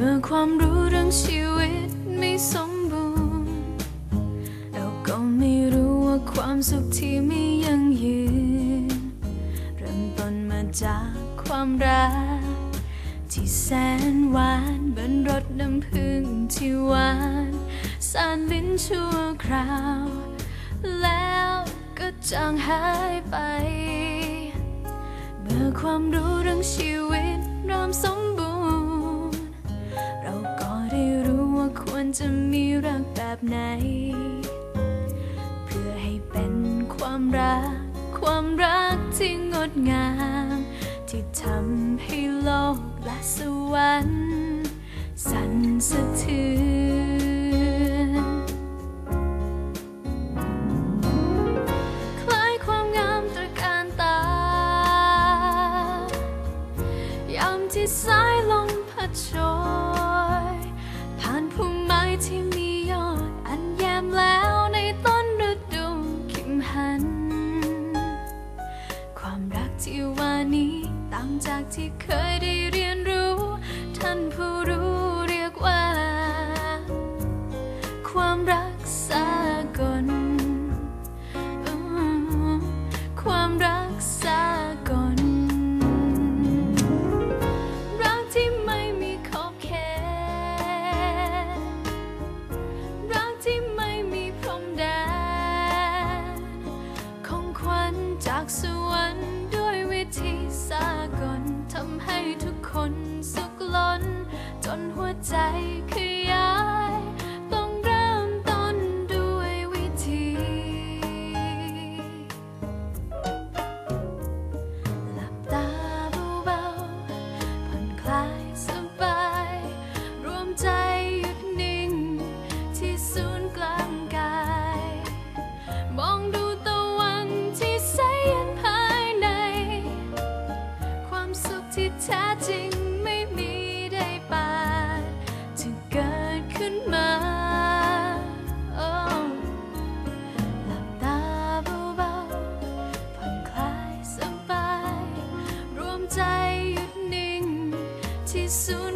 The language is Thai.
มื่อความรู้เรื่องชีวิตไม่สมบูรณ์เราก็ไม่รู้ว่าความสุขที่ไม่ยังยืน เริ่มต้นมาจากความรัก ที่แสนหวานบนรสน้ำผึ้งที่หวานสานลิ้นชั่วคราว แล้วก็จางหายไป เมื่อความรู้เรื่องชีวิตเริ่มสม ว่าควรจะมีรักแบบไหน เพื่อให้เป็นความรัก ความรักที่งดงาม ที่ทำให้โลกและสวรรค์สั่นสะเทือนคล้ายความงามตระการตายามที่สา ที่มียอดอันแยมแล้วในต้นฤดูขิมหัน ความรักที่ว่านี้ต่างจากที่เคยได้ จากสวรรค์ด้วยวิธีสากลทำให้ทุกคนสุขล้น จนหัวใจขยาย ต้องเริ่มต้นด้วยวิธี หลับตาเบาๆผ่อนคลาย ที่แท้จริงไม่มีได้ปานจะเกิดขึ้นมาหลับตาเบาๆผ่อนคลายสบาย รวมใจหยุดนิ่งที่ศูนย์